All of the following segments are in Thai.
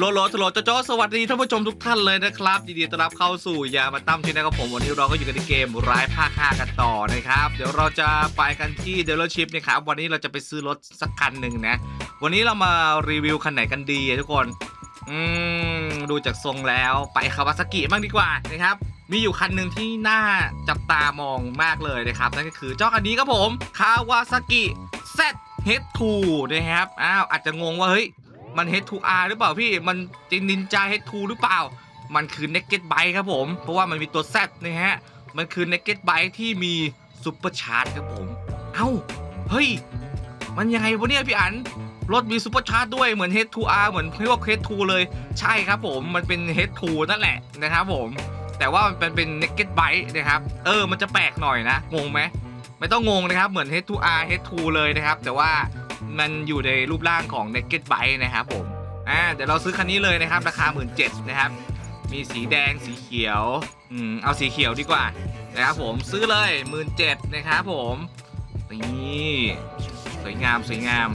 โลโลโลโจโจสวัสดีท่านผู้ชมทุกท่านเลยนะครับยินดีต้อนรับเข้าสู่ยามาตั้มที่นะครับผมวันนี้เราก็อยู่กันในเกมร้ายภาคห้ากันต่อนะครับ เดี๋ยวเราจะไปกันที่เดลเลอร์ชิพนะครับวันนี้เราจะไปซื้อรถสักคันหนึ่งนะ วันนี้เรามารีวิวคันไหนกันดีอะทุกคนอืมดูจากทรงแล้วไปคาวาซากิบ้างดีกว่านะครับ มีอยู่คันหนึ่งที่น่าจับตามองมากเลยนะครับ นั่นก็คือเจ้าคันนี้ครับผมคาวาซากิ ZH2 นะครับอ้าวอาจจะงงว่าเฮ้ย มัน H2R หรือเปล่าพี่ มันจริงนินจา H2 หรือเปล่า มันคือ Naked Bike ครับผม เพราะว่ามันมีตัว Z นะฮะ มันคือ Naked Bike ที่มีซุปเปอร์ชาร์จครับผม เอ้า เฮ้ย มันยังไงวะเนี่ยพี่อัน รถมีซุปเปอร์ชาร์จด้วย เหมือน H2R เหมือนพวก H2 เลย ใช่ครับผม มันเป็น H2 นั่นแหละนะครับผม แต่ว่ามันเป็นเป็น Naked Bike นะครับ เออ มันจะแปลกหน่อยนะ งงไหม ไม่ต้องงงนะครับ เหมือน H2R H2 เลยนะครับ แต่ว่า มันอยู่ในรูปร่างของ Naked Bike นะครับผมอ่าเดี๋ยวเราซื้อคันนี้เลยนะครับราคา 1 7ื่นนะครับ มีสีแดงสีเขียวอืมเอาสีเขียวดีกว่านะครับผมซื้อเลย 1 7ื่นนะครับผมนี่สวยงามสวยงาม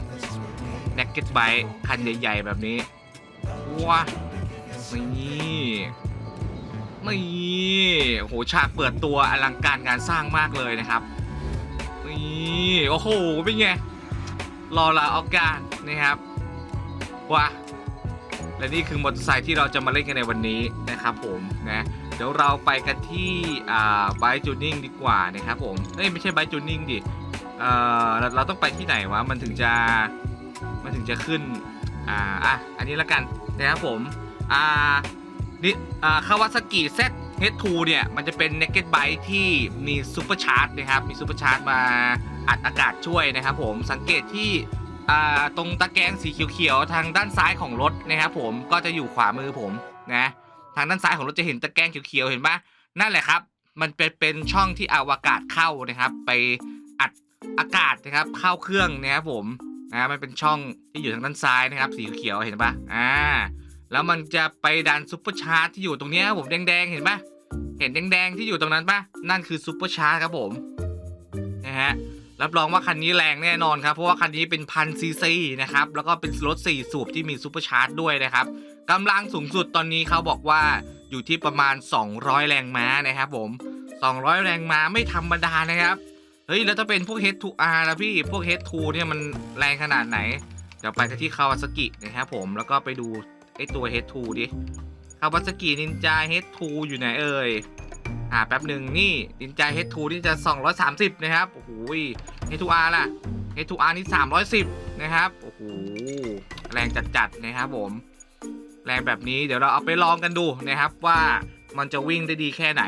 Naked Bike คันใหญ่ๆแบบนี้ว้านี่นี่โอ้โหฉากเปิดตัวอลังการงานสร้างมากเลยนะครับนี่โอ้โหเป็นไง รอลาออกการนะครับว้าและนี่คือมอเตอร์ไซค์ที่เราจะมาเล่นกันในวันนี้นะครับผมนะเดี๋ยวเราไปกันที่อ่าไบจูนิ่งดีกว่านะครับผมเอ้ยไม่ใช่ไบจูนิ่งดิเอ่อเราเราต้องไปที่ไหนวะมันถึงจะมันถึงจะขึ้นอ่าอะอันนี้ละกันนะครับผมอ่านี่อ่าคาวาซากิเซต H2 เนี่ยมันจะเป็น Naked Bike ที่มีซูเปอร์ชาร์จนะครับมีซูเปอร์ชาร์จมา อัดอากาศช่วยนะครับผมสังเกตที่ตรงตะแกรงสีเขียวๆทางด้านซ้ายของรถนะครับผมก็จะอยู่ขวามือผมนะทางด้านซ้ายของรถจะเห็นตะแกรงเขียวๆเห็นปะนั่นแหละครับ มันเป็นเป็นช่องที่เอาอากาศเข้านะครับ ไปอัดอากาศนะครับเข้าเครื่องนะครับผมนะมันเป็นช่องที่อยู่ทางด้านซ้ายนะครับ สีเขียวเห็นปะอ่าแล้วมันจะไปดันซุปเปอร์ชาร์จที่อยู่ตรงเนี้ยครับผมแดงๆเห็นปะเห็นแดงๆที่อยู่ตรงนั้นปะนั่นคือซุปเปอร์ชาร์จครับผมนะฮะ รับรองว่าคันนี้แรงแน่นอนครับ เพราะว่าคันนี้เป็นพันซีซีนะครับ แล้วก็เป็นรถ 4 สูบที่มีซุปเปอร์ชาร์จด้วยนะครับกำลังสูงสุดตอนนี้เขาบอกว่าอยู่ที่ประมาณ 200 แรงม้านะครับผม 200 แรงม้าไม่ธรรมดานะครับ เฮ้ย แล้วถ้าเป็นพวก H2R นะพี่ พวก H2 เนี่ยมันแรงขนาดไหน เดี๋ยวไปกันที่คาวาซากินะครับผม แล้วก็ไปดูไอตัว H2 ดิ คาวาซากินินจา H2 อยู่ไหนเอ่ย อ่าแป๊บหนึ่งนี่นินจา H2 นี่จะ 230 นะครับโอ้โห H2R ล่ะ H2R นี่ 310 นะครับโอ้โหแรงจัดๆนะครับผม แรงแบบนี้เดี๋ยวเราเอาไปลองกันดูนะครับว่ามันจะวิ่งได้ดีแค่ไหน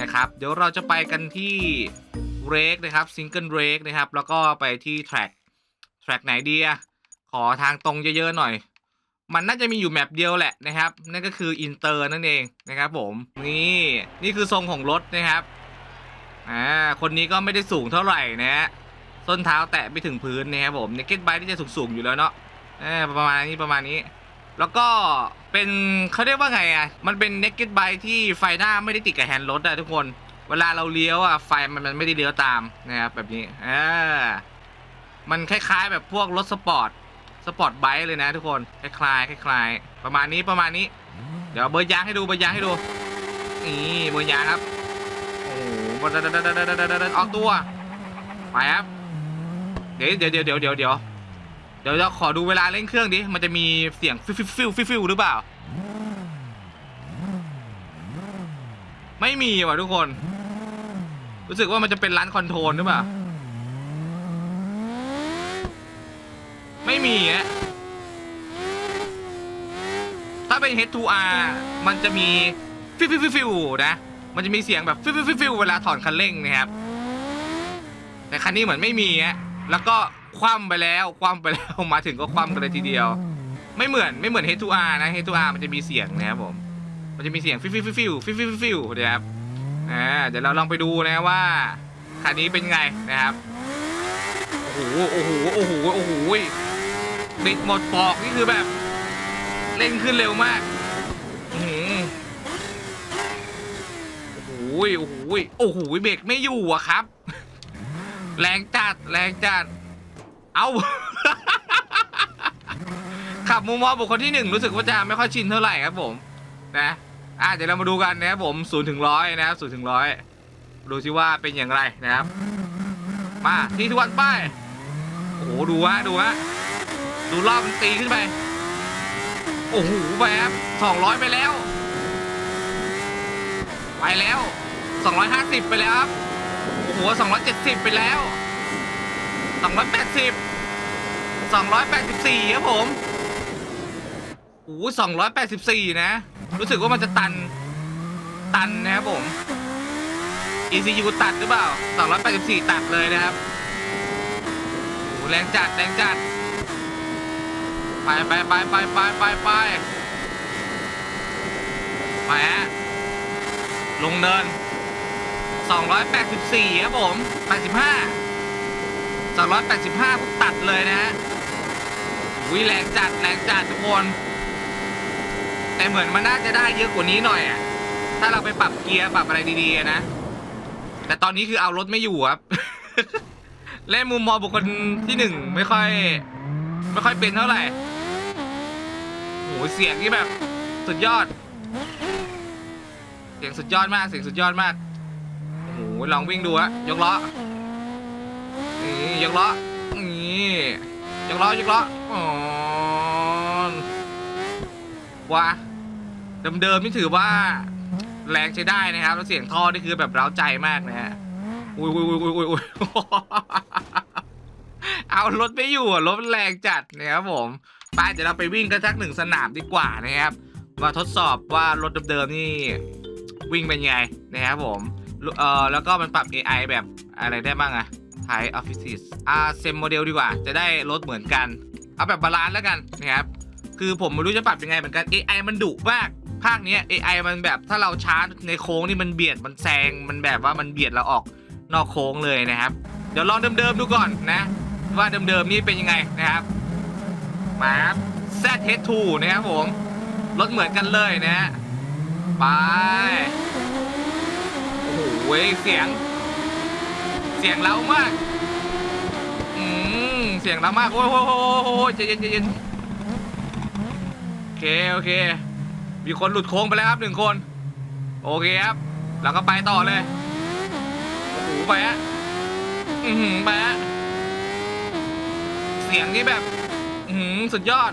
นะครับ เดี๋ยวเราจะไปกันที่เรกนะครับซิงเกิลเรกนะครับ แล้วก็ไปที่แทร็กแทร็กไหนดีอะขอทางตรงเยอะๆหน่อย มันน่าจะมีอยู่แมปเดียวแหละนะครับ นั่นก็คืออินเตอร์นั่นเองนะครับผมนี่นี่คือทรงของรถนะครับอ่าคนนี้ก็ไม่ได้สูงเท่าไหร่นะฮะส้นเท้าแตะไม่ถึงพื้นนะครับผมในเก็ตไบที่จะสูงๆอยู่แล้วเนาะเออประมาณนี้ประมาณนี้ แล้วก็เป็นเขาเรียกว่าไงอะมันเป็น naked bike ที่ไฟหน้าไม่ได้ติดกับแฮนด์รถอะทุกคน เวลาเราเลี้ยวอะไฟมันมันไม่ได้เลี้ยวตามนะครับแบบนี้อ่ามันคล้ายๆแบบพวกรถสปอร์ต สปอร์ตไบค์เลยนะทุกคนคล้ายๆคล้ายๆประมาณนี้ประมาณนี้ เดี๋ยวเบอร์ยางให้ดูเบอร์ยางให้ดูนี่เบอร์ยางครับโอ้โหเดินเดินเดินเดินเดินออกตัวไปครับเดี๋ยวเดี๋ยวเดี๋ยวเดี๋ยวเดี๋ยวเดี๋ยวเดี๋ยวเราขอดูเวลาเร่งเครื่องดิมันจะมีเสียงฟิวฟิวฟิวฟิวหรือเปล่า ไม่มีว่ะทุกคน รู้สึกว่ามันจะเป็นร้านคอนโทรลหรือเปล่า ไม่มีอะถ้าเป็น H2R มันจะมีฟิวฟิวฟิวฟิวนะ มันจะมีเสียงแบบฟิวฟิวฟิวฟิวเวลาถอนคันเร่งนะครับ แต่คันนี้เหมือนไม่มีอะแล้วก็คว่ำไปแล้วคว่ำไปแล้วมาถึงก็คว่ำกันเลยทีเดียว ไม่เหมือนไม่เหมือน H2R นะ H2R มันจะมีเสียงนะครับผม มันจะมีเสียงฟิวฟิวฟิวฟิวฟิวฟิวฟิวนะครับอ่าเดี๋ยวเราลองไปดูนะว่าคันนี้เป็นไงนะครับโอ้โหโอ้โหโอ้โหโอ้โห บิดหมดปอกนี่คือแบบเร่งขึ้นเร็วมากหือโอ้โหโอ้โหโอ้โหเบรกไม่อยู่อะครับ แรงจัดแรงจัด เอาขับมุมมองบุคคลที่หนึ่งรู้สึกว่าจะไม่ค่อยชินเท่าไหร่ครับผม นะอะเดี๋ยวเรามาดูกันนะครับผมศูนย์ถึงร้อยนะครับศูนย์ถึงร้อยดูซิว่าเป็นอย่างไรนะครับ มาที่ทุกวันป้ายโอ้โหดูฮะดูฮะ ดูรอบมันตีขึ้นไป โอ้โหแบบสองร้อยไปแล้ว ไปแล้วสองร้อยห้าสิบไปแล้วครับโอ้โหสองร้อยเจ็ดสิบไปแล้วสองร้อยแปดสิบสองร้อยแปดสิบสี่ครับผมโอ้สองร้อยแปดสิบสี่นะ รู้สึกว่ามันจะตัน ตันนะครับผม ECU ตัดหรือเปล่า284ตัดเลยนะครับโอ้แรงจัด แรงจัด ไปไปไปไปไปไปไปไปฮะลงเนิน 284 ครับผม 85 285ผมตัดเลยนะฮะวิแรงจัดแรงจัดทุกคน แต่เหมือนมันน่าจะได้เยอะกว่านี้หน่อยอะถ้าเราไปปรับเกียร์ปรับอะไรดีๆนะ แต่ตอนนี้คือเอารถไม่อยู่ครับเล่นมุมมองบุคคลที่หนึ่งไม่ค่อย ไม่ค่อยเป็นเท่าไหร่ หเสียงที่แบบ สุดยอด เสียงสุดยอดมาก เสียงสุดยอดมาก โอ้โห ลองวิ่งดูฮะ ยกล้อ นี่ยกล้อ นี่ยกล้อยกล้ออ๋อว้าเดิมๆนี่ถือว่า แรงใช้ได้นะครับ แล้วเสียงท่อนี่คือแบบเร้าใจมากนะฮะ อุ้ยอุ้ยอุ้ยอุ้ยอุ้ยเอารถไม่อยู่อะรถแรงจัดนะครับผม ไปเดี๋ยวเราไปวิ่งกันสักหนึ่งสนามดีกว่านะครับมาทดสอบว่ารถเดิมๆนี่วิ่งเป็นไงนะครับผมเอ่อแล้วก็มันปรับ AI แบบอะไรได้บ้างอะ Thai Office อ่าเซมโมเดลดีกว่า จะได้รถเหมือนกัน เอาแบบบาลานซ์แล้วกันนะครับคือผมไม่รู้จะปรับยังไงเหมือนกัน AI มันดุมากภาคเนี้ย AI มันแบบถ้าเราชาร์จในโค้งนี่มันเบียดมันแซงมันแบบว่ามันเบียดเราออกนอกโค้งเลยนะครับ เดี๋ยวลองเดิมๆดูก่อนนะ ว่าเดิมๆนี่เป็นยังไงนะครับ มาครับ ZH2 นะครับผม รถเหมือนกันเลยนะฮะ ไป โอ้โหเสียง เสียงเล้ามาก อืม เสียงเล้ามาก โอ้โอ้ยโอ้โอ้ยใจเย็นใจเย็นโอเค โอเค มีคนหลุดโค้งไปแล้วครับหนึ่งคน โอเคครับแล้วก็ไปต่อเลย โอ้โหไปฮะ อือหือไปฮะ เสียงที่แบบ อือหือสุดยอด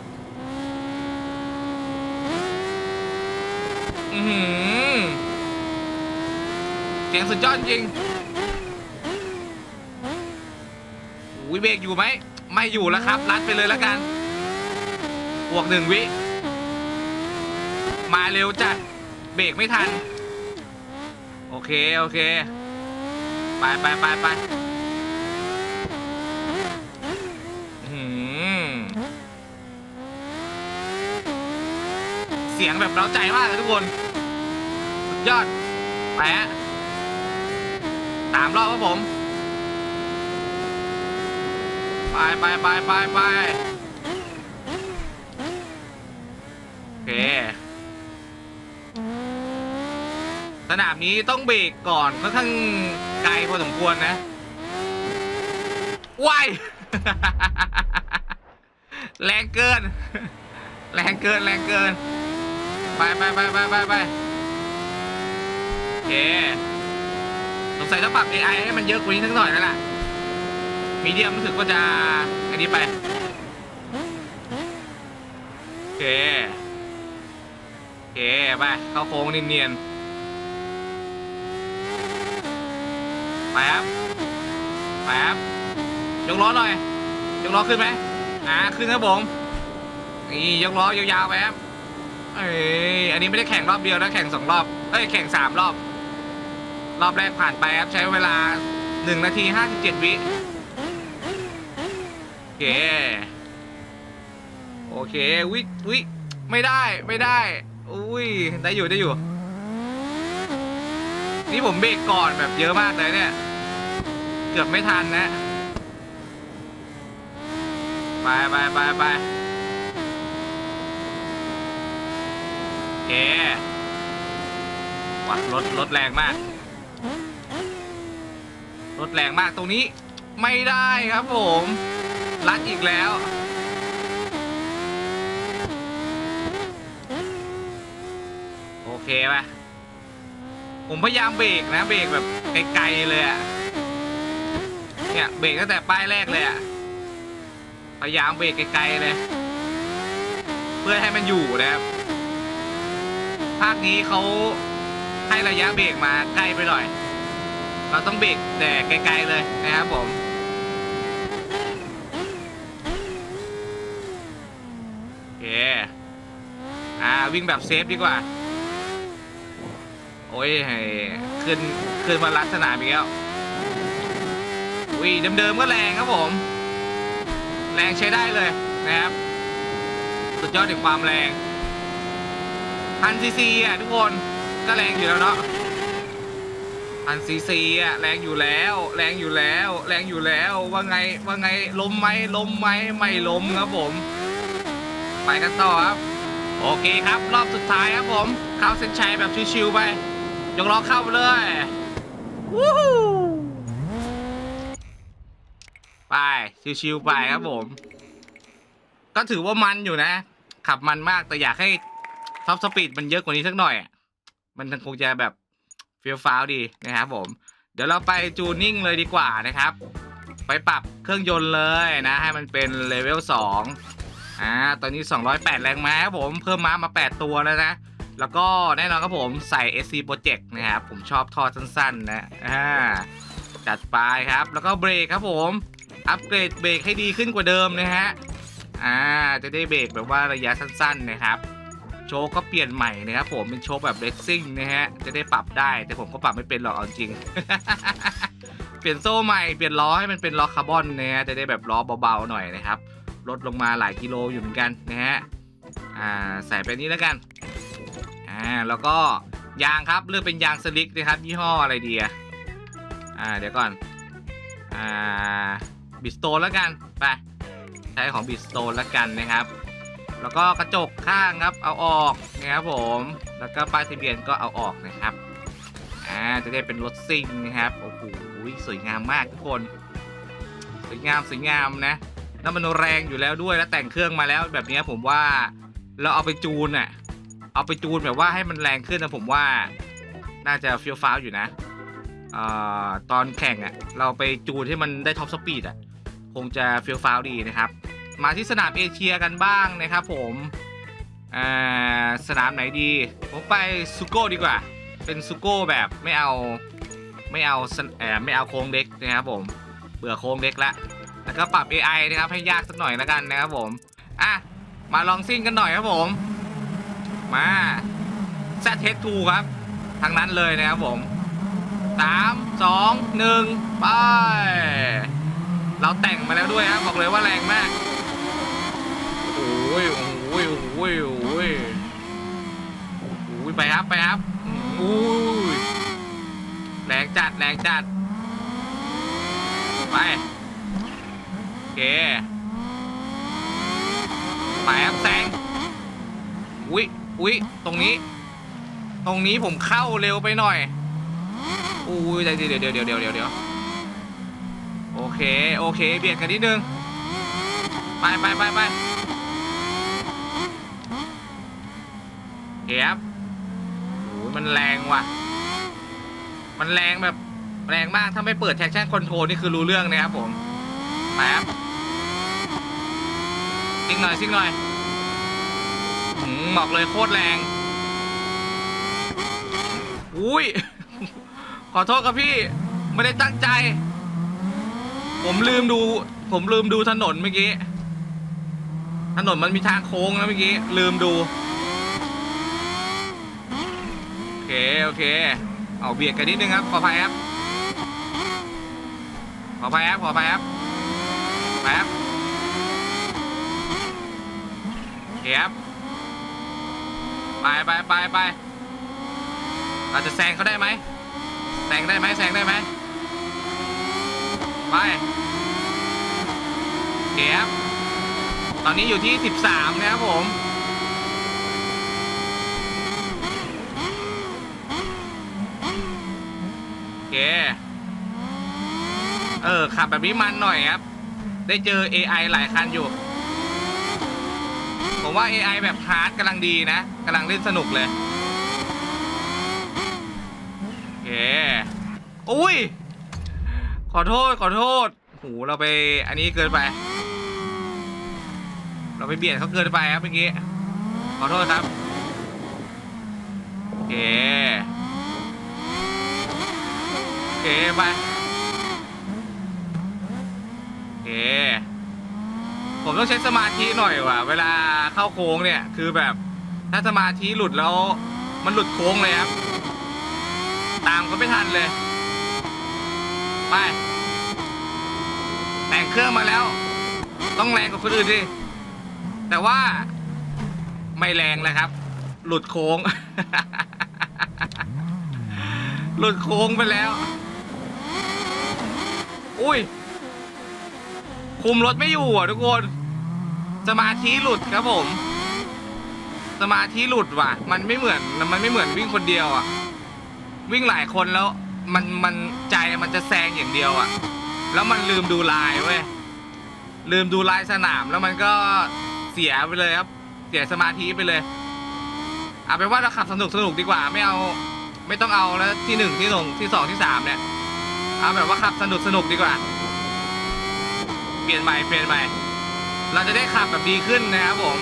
อือหือเสียงสุดยอดจริงวิเบรกอยู่ไหม ไม่อยู่แล้วครับรัดไปเลยแล้วกันบวกหนึ่งวิ มาเร็วจัด เบรกไม่ทัน โอเค โอเค ไปไปไปไปอื้อหือ เสียงแบบเร้าใจมากเลยทุกคน สุดยอดไปฮะสามรอบครับผม ไปไปไปไปไปโอเค สนามนี้ต้องเบรกก่อนค่อนข้างไกลพอสมควรนะว้ายแรงเกิน แรงเกิน แรงเกิน ไปไปไปไปไปไปโอเคสงสัยต้องปรับ AI ให้มันเยอะกว่านี้สักหน่อยแล้วล่ะ มีเดียมรู้สึกว่าจะอันนี้ไป โอเค โอเค ไป เข้าโค้งเนียนๆไปครับไปครับยกล้อหน่อย ยกล้อขึ้นไหมอ่า ขึ้นครับผม นี่ยกล้อยาวๆไปครับ เอ้ยอันนี้ไม่ได้แข่งรอบเดียวนะแข่งสองรอบเอ้ยแข่งสามรอบ รอบแรกผ่านไปครับใช้เวลาหนึ่งนาทีห้าสิบเจ็ดวิโอเคโอเควิวิไม่ได้ไม่ได้อุ้ยได้อยู่ได้อยู่ นี่ผมเบรกก่อนแบบเยอะมากเลยเนี่ย เกือบไม่ทันนะ ไปไปไปไป เควัดรถรถแรงมาก รถแรงมากตรงนี้ไม่ได้ครับผมลัดอีกแล้ว โอเคป่ะผมพยายามเบรกนะเบรกแบบไกลๆเลยอะเนี่ยเบรกตั้งแต่ป้ายแรกเลยอะพยายามเบรกไกลๆเลย เพื่อให้มันอยู่นะครับ ภาคนี้เขาให้ระยะเบรกมาใกล้ไปหน่อย เราต้องเบรกแต่ไกลๆเลยนะครับผม โอเค อ่าวิ่งแบบเซฟดีกว่า โอ้ยขึ้นขึ้นมาลัดสนามอีกแล้วอุ้ยเดิมๆก็แรงครับผม แรงใช้ได้เลยนะครับ สุดยอดถึงความแรง พันซีซีอะทุกคนก็แรงอยู่แล้วเนาะพันซีซีอะแรงอยู่แล้ว แรงอยู่แล้ว แรงอยู่แล้วว่าไงว่าไงล้มไหมล้มไหมไม่ล้มครับผม ไปกันต่อครับโอเคครับ รอบสุดท้ายครับผมเข้าเส้นชัยแบบชิวๆไปยกล้อเข้าไปเลยวู้ฮู้ไปชิวๆไปครับผม ก็ถือว่ามันอยู่นะ ขับมันมากแต่อยากให้ ท็อปสปีดมันเยอะกว่านี้สักหน่อยอะมันคงจะแบบเฟี้ยวฟ้าวดีนะครับผม เดี๋ยวเราไปจูนิ่งเลยดีกว่านะครับ ไปปรับเครื่องยนต์เลยนะ ให้มันเป็นเลเวล2อ่า ตอนนี้ 208 แรงม้าครับผม เพิ่มม้ามา 8 ตัวแล้วนะ แล้วก็แน่นอนครับผมใส่ SC Project นะครับ ผมชอบท่อสั้นๆ นะอ่าจัดไปครับ แล้วก็เบรกครับผม อัปเกรดเบรกให้ดีขึ้นกว่าเดิมนะฮะ อ่า จะได้เบรกแบบว่าระยะสั้นๆนะครับ โชคก็เปลี่ยนใหม่นะครับผมเป็นโชคแบบเรซซิ่งนะฮะจะได้ปรับได้ แต่ผมก็ปรับไม่เป็นหรอกเอาจริง เปลี่ยนโซ่ใหม่เปลี่ยนล้อให้มันเป็นล้อคาร์บอนนะฮะจะได้แบบล้อเบาๆหน่อยนะครับลดลงมาหลายกิโลอยู่เหมือนกันนะฮะอ่าใส่ไปนี้แล้วกันอ่าแล้วก็ยางครับเลือกเป็นยางสลิกนะครับยี่ห้ออะไรดีอะอ่าเดี๋ยวก่อนอ่าบิสโตนแล้วกันไปใช้ของบิสโตนแล้วกันนะครับ แล้วก็กระจกข้างครับ เอาออกนะครับผม แล้วก็ป้ายทะเบียนก็เอาออกนะครับ อ่า จะได้เป็นรถซิ่งนะครับ โอ้โห สวยงามมากทุกคน สวยงามสวยงามนะ แล้วมันแรงอยู่แล้วด้วย แล้วแต่งเครื่องมาแล้วแบบนี้ผมว่า เราเอาไปจูนอะเอาไปจูนแบบว่าให้มันแรงขึ้นนะผมว่า น่าจะเฟี้ยวฟ้าวอยู่นะเอ่อตอนแข่งอะเราไปจูนให้มันได้ท็อปสปีดอะคงจะเฟี้ยวฟ้าวดีนะครับ มาที่สนามเอเชียกันบ้างนะครับผมสนามไหนดี ผมไปซูโก้ดีกว่า เป็นซูโก้แบบไม่เอาไม่เอาสนเอ่อไม่เอาโค้งเล็กนะครับผมเบื่อโค้งเล็กละแล้วก็ปรับ AI นะครับให้ยากสักหน่อยแล้วกันนะครับผมอะมาลองซิ่งกันหน่อยครับผม มา z h 2ครับทางนั้นเลยนะครับผม3 2 1ไป เราแต่งมาแล้วด้วยครับบอกเลยว่าแรงมาก อ้ยโอ้ยโอ้ยโอ้ยโอ้ยไปครับไปครับโอ้ยแรงจัดแรงจัดไปโอเคไปครับแซงอุ้ยอุ้ยตรงนี้ ตรงนี้ผมเข้าเร็วไปหน่อยอุ้ยเดี๋ยวเดี๋ยวเดี๋ยวเดี๋ยวเดี๋ยวเดี๋ยวโอเค โอเค เบียดกันนิดนึง ไปไปไปไป เฮียบโอ้ยมันแรงว่ะ มันแรงแบบแรงมาก ถ้าไม่เปิด traction control นี่คือรู้เรื่องนะครับผมไปครับซิ่งหน่อยซิ่งหน่อยหมบอกเลยโคตรแรง อุ้ย ขอโทษครับพี่ ไม่ได้ตั้งใจ ผมลืมดู ผมลืมดูถนนเมื่อกี้ ถนนมันมีทางโค้งนะเมื่อกี้ ลืมดู เค โอเค เอาเบียดกันนิดนึงครับ ขออภัยครับ ขออภัยครับ ขออภัยครับไปครับโอเคครับ ไปไปไปไปเราจะแซงเขาได้ไหมแซงได้ไหมแซงได้ไหมไปโอเคครับ ตอนนี้อยู่ที่ 13 นะครับผม โอ เคเออ ขับแบบนี้มันหน่อยครับ ได้เจอ AI หลายคันอยู่ ผมว่า AI แบบฮาร์ดกำลังดีนะกำลังเล่นสนุกเลยเค อุ้ย ขอโทษ ขอโทษโหเราไปอันนี้เกินไป เราไปเบียดเขาเกินไปครับเมื่อกี้ ขอโทษครับ โอเคโอ เคไปโอเค ผมต้องใช้สมาธิหน่อยว่ะ เวลาเข้าโค้งเนี่ย คือแบบ ถ้าสมาธิหลุดแล้ว มันหลุดโค้งเลยครับ ตามเขาไม่ทันเลย ไป แต่งเครื่องมาแล้ว ต้องแรงกว่าคนอื่นดิแต่ว่าไม่แรงเลยครับ หลุดโค้ง หลุดโค้งไปแล้ว อุ้ย คุมรถไม่อยู่อะทุกคน สมาธิหลุดครับผม สมาธิหลุดว่ะ มันไม่เหมือน มันไม่เหมือนวิ่งคนเดียวอะ วิ่งหลายคนแล้ว มัน มันใจมันจะแซงอย่างเดียวอะ แล้วมันลืมดูลายเว้ย ลืมดูลายสนามแล้วมันก็เสียไปเลยครับ เสียสมาธิไปเลยเอาเป็นว่าเราขับสนุกสนุกดีกว่า ไม่เอา ไม่ต้องเอาแล้วที่หนึ่งที่สองที่สองที่สามเนี่ย เอาแบบว่าขับสนุกสนุกดีกว่า เปลี่ยนใหม่เปลี่ยนใหม่ เราจะได้ขับแบบดีขึ้นนะครับผม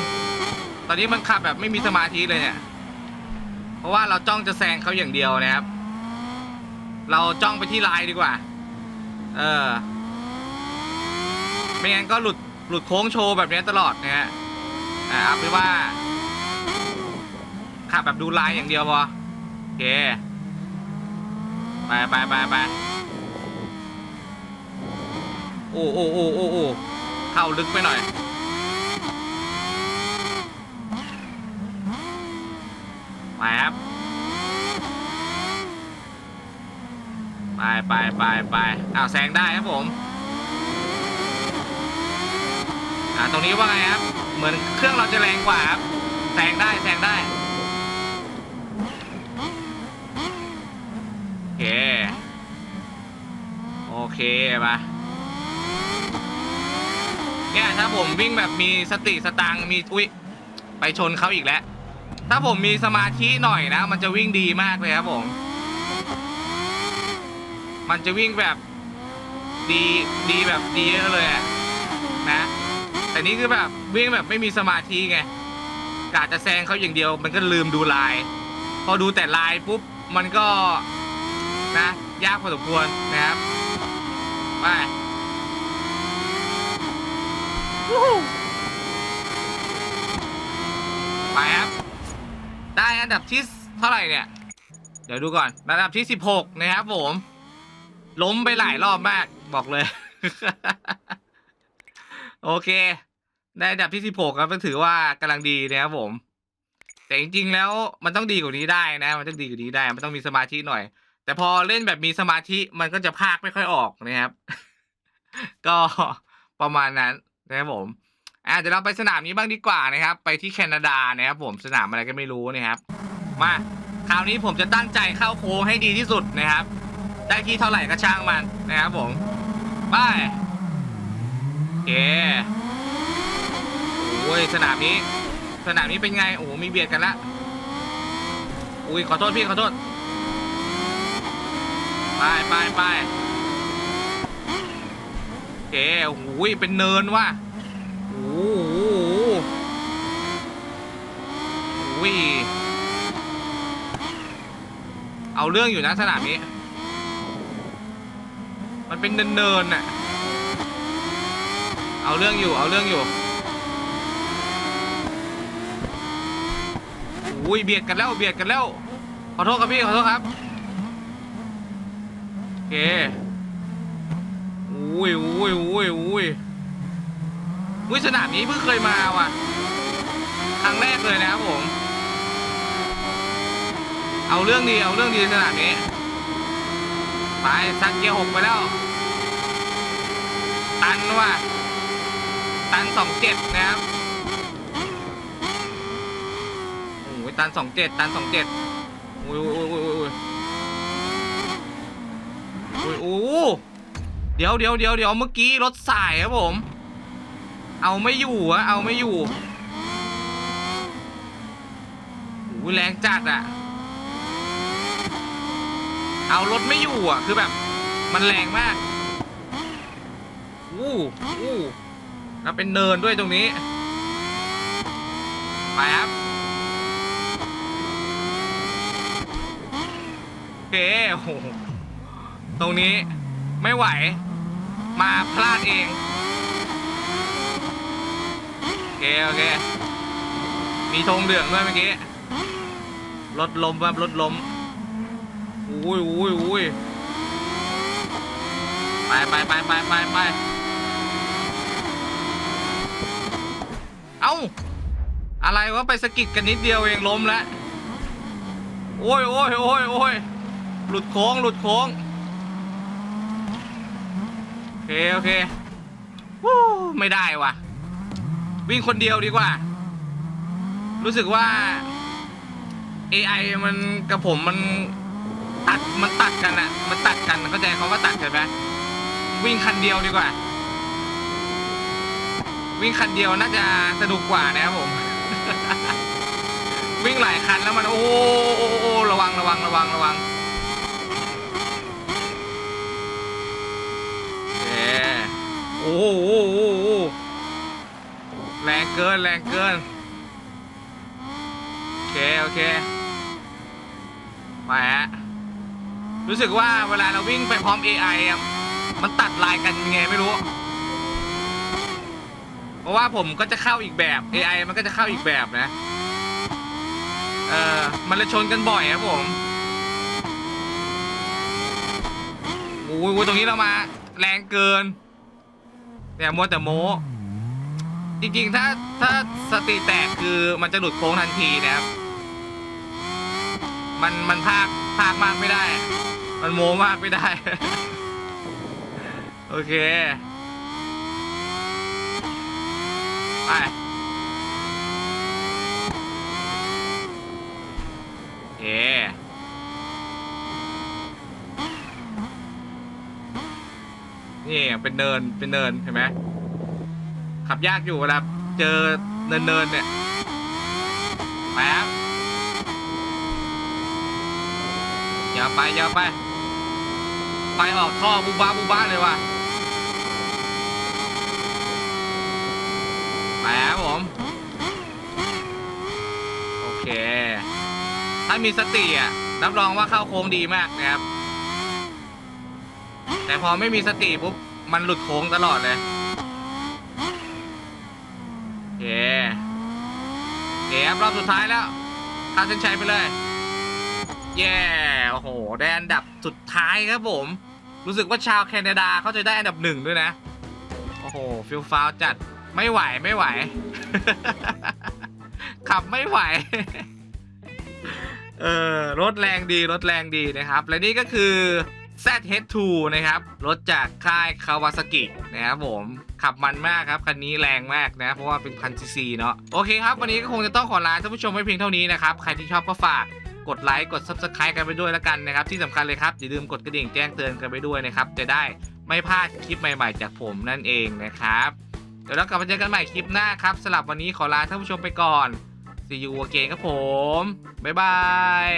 ตอนนี้มันขับแบบไม่มีสมาธิเลยเนี่ย เพราะว่าเราจ้องจะแซงเขาอย่างเดียวนะครับ เราจ้องไปที่ลายดีกว่า เออ ไม่งั้นก็หลุดหลุดโค้งโชว์แบบนี้ตลอดนะฮะอ่าเอาเป็นว่า ขับแบบดูลายอย่างเดียวพอโอเค ไปไปไปไป โอ้โอ้โอ้โอ้โอ้เข้าลึกไปหน่อยไปครับไปไปไปไปอ้าวแซงได้ครับผม อ่าตรงนี้ว่าไงครับ เหมือนเครื่องเราจะแรงกว่าครับ แซงได้แซงได้ โอเค โอเคมา เนี่ยถ้าผมวิ่งแบบมีสติสตังค์มีอุ้ยไปชนเขาอีกแล้ว ถ้าผมมีสมาธิหน่อยนะ มันจะวิ่งดีมากเลยครับผม มันจะวิ่งแบบดีดีแบบดีเยอะเลยอะนะ แต่นี่คือแบบวิ่งแบบไม่มีสมาธิไงกะจะแซงเขาอย่างเดียว มันก็ลืมดูลาย พอดูแต่ลายปุ๊บมันก็นะ ยากพอสมควรนะครับไป ไปครับ ได้อันดับที่เท่าไหร่เนี่ย เดี๋ยวดูก่อน อันดับที่16นะครับผม ล้มไปหลายรอบมากบอกเลย โอเค ได้อันดับที่16ครับก็ถือว่ากำลังดีนะครับผม แต่จริงๆแล้วมันต้องดีกว่านี้ได้นะ มันต้องดีกว่านี้ได้ มันต้องมีสมาธิหน่อย แต่พอเล่นแบบมีสมาธิมันก็จะพากไม่ค่อยออกนะครับ ก็ประมาณนั้น นะครับผมอะเดี๋ยวเราไปสนามนี้บ้างดีกว่านะครับ ไปที่แคนาดานะครับผมสนามอะไรก็ไม่รู้นะครับ มาคราวนี้ผมจะตั้งใจเข้าโค้งให้ดีที่สุดนะครับ ได้ที่เท่าไหร่ก็ช่างมันนะครับผมไปโอเคโอ้ยสนามนี้ สนามนี้เป็นไงโอ้โหมีเบียดกันละอุ้ยขอโทษพี่ขอโทษไปไปไป เคโอ้โหเป็นเนินว่ะโอ้โหโอ้ยเอาเรื่องอยู่นะสนามนี้ มันเป็นเนินๆน่ะเอาเรื่องอยู่ เอาเรื่องอยู่อุ้ยเบียดกันแล้วเบียดกันแล้ว ขอโทษครับพี่ ขอโทษครับ โอเค อุ้ยอุ้ยอุ้ยอุ้ยอุ้ยสนามนี้เพิ่งเคยมาว่ะ ครั้งแรกเลยนะครับผม เอาเรื่องดีเอาเรื่องดีสนามนี้ ไปซัดเกียร์หกไปแล้ว ตันว่ะ ตันสองเจ็ดนะครับโอ้ยตันสองเจ็ดตันสองเจ็ดโอ้ยโอ้ยโอ้ยโอ้ยโอ้ยโอ้ย ดี๋ยวเดี๋ยวเดี๋ยวเดี๋ยวเมื่อกี้รถสายครับผม เอาไม่อยู่อะเอาไม่อยู่โอ้ยแรงจัดอะเอารถไม่อยู่อะคือแบบ มันแรงมากอู้อู้แล้วเป็นเนินด้วยตรงนี้ไปครับโอเคโอ้โหตรงนี้ไม่ไหว มาพลาดเอง โอเค โอเค มีธงเหลืองด้วยเมื่อกี้ รถลมครับรถลมอุ้ยอุ้ยอุ้ยไปไปไปไปไปไปเอ้า อะไรวะ ไปสกิดกันนิดเดียวเองล้มแล้ว โอ้ยโอ้ยโอ้ยโอ้ยหลุดโค้ง หลุดโค้ง เค โอเควู้ไม่ได้ว่ะ วิ่งคนเดียวดีกว่า รู้สึกว่า AI มันกับผมมันตัดมันตัดกันอะมันตัดกันเข้าใจเขาว่าตัดกันไหมวิ่งคันเดียวดีกว่า วิ่งคันเดียวน่าจะสนุกกว่านะครับผม วิ่งหลายคันแล้วมันโอ้โอ้โอ้โอ้ระวังระวังระวังระวังโอเค โอ้โหแรงเกินแรงเกิน โอเค โอเค ไปฮะ รู้สึกว่าเวลาเราวิ่งไปพร้อม AI อะมันตัดลายกันยังไงไม่รู้ เพราะว่าผมก็จะเข้าอีกแบบ AI มันก็จะเข้าอีกแบบนะ เออมันเลยชนกันบ่อยครับผมโอ้ยตรงนี้เรามาแรงเกิน แต่มัวแต่โม้จริงๆ ถ้าถ้าสติแตกคือมันจะหลุดโค้งทันทีนะครับ มันมันภาคภาคมากไม่ได้ มันโม้มากไม่ได้ โอเค ไปโอเนี่เป็นเนินเป็นเนินเห็นไหมขับยากอยู่เวลาเจอเนินเนินเนี่ยไปครับอย่าไปอย่าไป ไปออกท่อบูบ้าบูบ้าเลยว่ะไปครับผมโอเค ถ้ามีสติอะรับรองว่าเข้าโค้งดีมากนะครับ แต่พอไม่มีสติปุ๊บ มันหลุดโค้งตลอดเลยโอเคโอเคครับรอบสุดท้ายแล้วข้ามเส้นชัยไปเลย เย้โอ้โห ได้อันดับสุดท้ายครับผม รู้สึกว่าชาวแคนาดาเขาจะได้อันดับหนึ่งด้วยนะ โอ้โห ฟิลฟาวจัด ไม่ไหวไม่ไหว ขับไม่ไหว เออ รถแรงดี รถแรงดีนะครับ และนี่ก็คือ ZH2 นะครับ รถจากค่ายคาวาซากินะครับผม ขับมันมากครับ คันนี้แรงมากนะ เพราะว่าเป็นพันซีซีเนาะโอเคครับวันนี้ก็คงจะต้องขอลาท่านผู้ชมไว้เพียงเท่านี้นะครับ ใครที่ชอบก็ฝากกดไลค์กด Subscribe กันไปด้วยแล้วกันนะครับ ที่สำคัญเลยครับ อย่าลืมกดกระดิ่งแจ้งเตือนกันไปด้วยนะครับ จะได้ไม่พลาดคลิปใหม่ ๆ จากผมนั่นเองนะครับ เดี๋ยวเรากลับมาเจอกันใหม่คลิปหน้าครับสำหรับวันนี้ขอลาท่านผู้ชมไปก่อน See you again ครับผมบ๊ายบาย